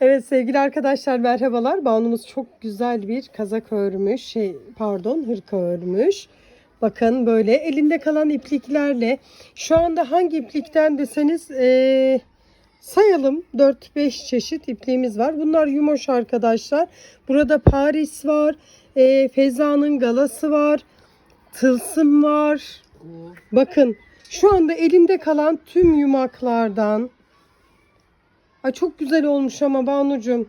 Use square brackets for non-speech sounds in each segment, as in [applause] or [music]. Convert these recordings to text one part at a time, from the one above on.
Evet sevgili arkadaşlar merhabalar. Banumuz çok güzel bir kazak örmüş. Şey pardon hırka örmüş. Bakın böyle elinde kalan ipliklerle. Şu anda hangi iplikten deseniz eee, sayalım. 4-5 çeşit ipliğimiz var. Bunlar yumoş arkadaşlar. Burada Paris var. eee Feza'nın galası var. Tılsım var. Bakın şu anda elimde kalan tüm yumaklardan Ay çok güzel olmuş ama Banucuğum.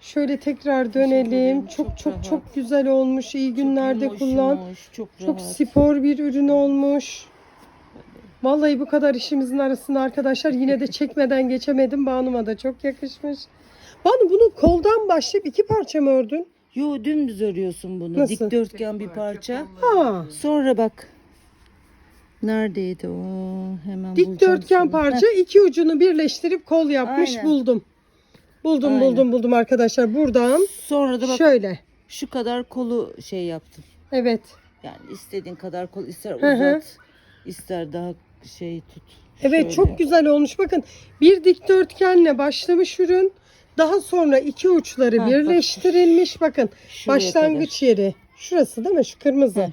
Şöyle tekrar dönelim. Çok Çok çok rahat. çok güzel olmuş. İyi günlerde Çok kullan. Çok, Çok spor bir ürün olmuş. Vallahi bu kadar işimizin arasında arkadaşlar yine de [laughs] çekmeden geçemedim. Banu'ma da çok yakışmış. Banu bunu koldan başlayıp iki parça mı ördün? Yo dümdüz örüyorsun bunu. Nasıl? Dikdörtgen bir parça. Ha. Sonra bak. Neredeydi o? Hemen Dikdörtgen parça iki ucunu birleştirip kol yapmış Aynen. buldum. Buldum Aynen. buldum buldum arkadaşlar. Buradan. Sonra da bak şöyle. şu kadar kolu şey yaptım. Evet. Yani istediğin kadar kol ister uzat, ister daha şey tut. Evet Şöyle. çok güzel olmuş. Bakın bir dikdörtgenle başlamış ürün. Daha sonra iki uçları Ha, bak. birleştirilmiş. Bakın Şuraya başlangıç yeri. Şurası değil mi? Şu kırmızı. Heh,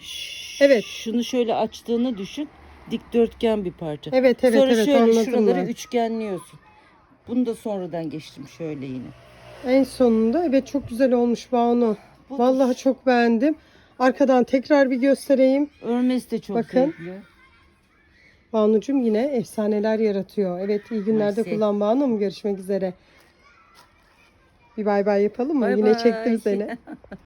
Evet. Şunu şöyle açtığını düşün. Dikdörtgen bir parça. Evet evet Sonra evet şöyle şuraları ben. üçgenliyorsun. Bunu da sonradan geçtim şöyle yine. En sonunda evet çok güzel olmuş Banu. Bu Vallahi çok beğendim. Arkadan tekrar bir göstereyim. örmesi de çok Bakın. zevkli. Banucum yine efsaneler yaratıyor. Evet iyi günlerde Mersi. kullan Banu'm. Görüşmek üzere. Bir bay bay yapalım mı? Bay yine bay. çektim seni. [laughs]